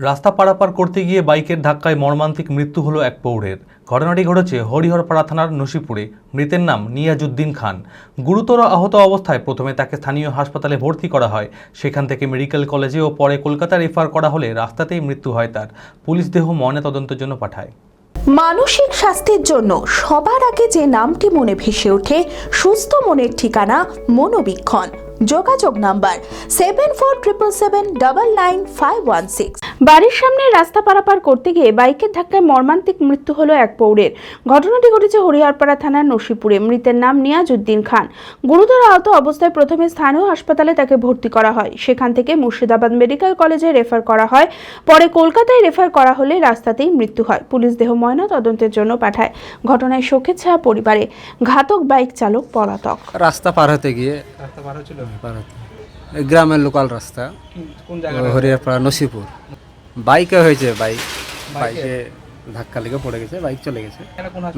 রাস্তা পারাপার করতে গিয়ে বাইকের ধাক্কায় মর্মান্তিক মৃত্যু হলো এক পৌরের। ঘটনাটি ঘটেছে হরিহরপাড়া থানার নসিপুরে। মৃতের নাম নিয়াজুদ্দিন খান। গুরুতর আহত অবস্থায় প্রথমে তাকে স্থানীয় হাসপাতালে ভর্তি করা হয়। সেখান থেকে মেডিকেল কলেজে ও পরে কলকাতা রেফার করা হলে রাস্তাতেই মৃত্যু হয় তার। পুলিশ দেহ ময়নাতদন্তের জন্য পাঠায়। মানসিক স্বাস্থ্যের জন্য সবার আগে যে নামটি মনে ভেসে ওঠে, সুস্থ মনের ঠিকানা মনোবীক্ষণ। যোগাযোগ number seven four triple seven double nine five one six বাড়ির সামনে রাস্তা পারাপার করতে গিয়ে বাইকের ধাক্কায় মর্মান্তিক মৃত্যু হলো এক পৌরের। ঘটনাটি ঘটেছে হরিহরপাড়া থানার নসিপুরে। মৃতের নাম নিয়াজউদ্দিন খান। গুরুতর আহত অবস্থায় প্রথমে স্থানীয় হাসপাতালে তাকে ভর্তি করা হয়। সেখান থেকে মুর্শিদাবাদ মেডিকেল কলেজে রেফার করা হয়। পরে কলকাতায় রেফার করা হলে রাস্তাতেই মৃত্যু হয়। পুলিশ দেহ ময়না তদন্তের জন্য পাঠায়। ঘটনায় শোকের ছায়া পরিবারে। ঘাতক বাইক চালক পলাতক। রাস্তা পার হতে গিয়ে রাস্তা পার হচ্ছিল? পার হতে। গ্রামের লোকাল রাস্তা। হরিয়ারপাড়া নসিপুর। বাইকে হয়েছে বাইক। বাইকে? ধাক্কা লেগে পড়ে গেছে বাইক চলে গেছে।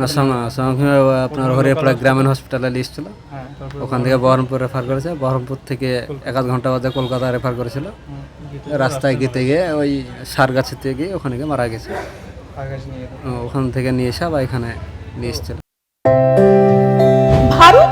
না সঙ্গে সঙ্গে আপনার হরিয়ারপাড়া গ্রামীণ হসপিটালে লিস্ট ছিল। হ্যাঁ ওখান থেকে বহরমপুর রেফার করেছে। বহরমপুর থেকে এক আধ ঘণ্টা বাদে কলকাতা রেফার করেছিল। রাস্তায় গেতে গিয়ে ওই সার গাছেতে গিয়ে ওখানে গিয়ে মারা গেছে। ওখান থেকে নিয়ে এসে আবার এখানে নিয়ে এসেছিল।